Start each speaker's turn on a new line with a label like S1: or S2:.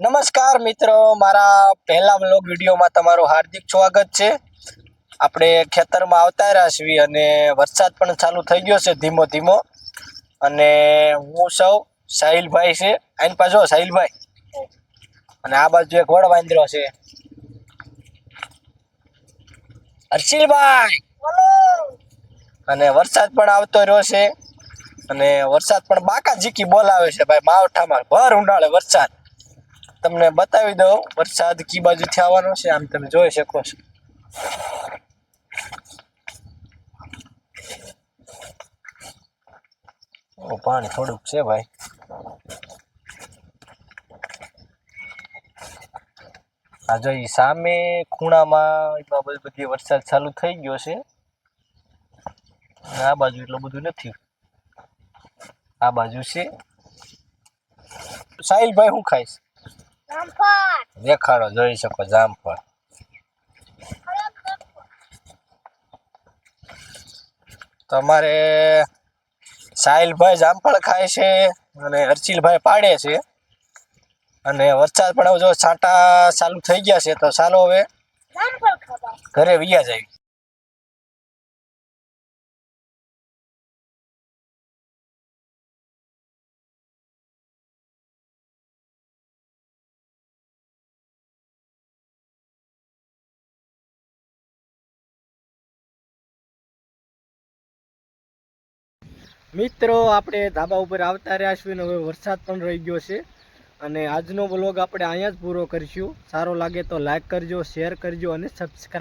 S1: નમસ્કાર મિત્રો, મારા પહેલા વ્લોગ વિડીયોમાં તમારું હાર્દિક સ્વાગત છે. આપણે ખેતરમાં આવતા રહ્યા છીએ અને વરસાદ પણ ચાલુ થઈ ગયો છે ધીમો ધીમો. અને હું સૌ સાહિલભાઈ છે. આની પાછો, સાહિલભાઈ. અને આ બાજુ એક વડ વાંદરો છે. હર્ષિલભાઈ! અને વરસાદ પણ આવતો રહ્યો છે. અને વરસાદ પણ બાકા ઝીકી બોલાવે છે ભાઈ, માવઠામાં. ભર ઉનાળે વરસાદ. તમને બતાવી દઉં. વરસાદ કી બાજુથી આવવાનો છે, આમ તમે જોઈ શકો છો. પાણી થોડુંક છે ભાઈ. આ જો સામે ખૂણામાં એમાં બધી વરસાદ ચાલુ થઈ ગયો છે. આ બાજુ એટલું બધું નથી. આ બાજુ છે. સાહિલભાઈ હું ખાઈશ દેખાડો જોઈ શકો જામફળ તમારે સાહિલભાઈ જામફળ ખાય છે અને હર્ષિલભાઈ પાડે છે. અને વરસાદ પણ હવે જો છાંટા ચાલુ થઈ ગયા છે તો ચાલો હવે ઘરે વિયા જાય. મિત્રો, આપણે ધાબા ઉપર આવતા રહ્યા છીએ અને હવે વરસાદ પણ રહી ગયો છે. અને આજનો બ્લોગ આપણે અહીંયા જ પૂરો કરીશું. સારો લાગે તો લાઈક કરજો શેર કરજો અને સબસ્ક્રાઈબ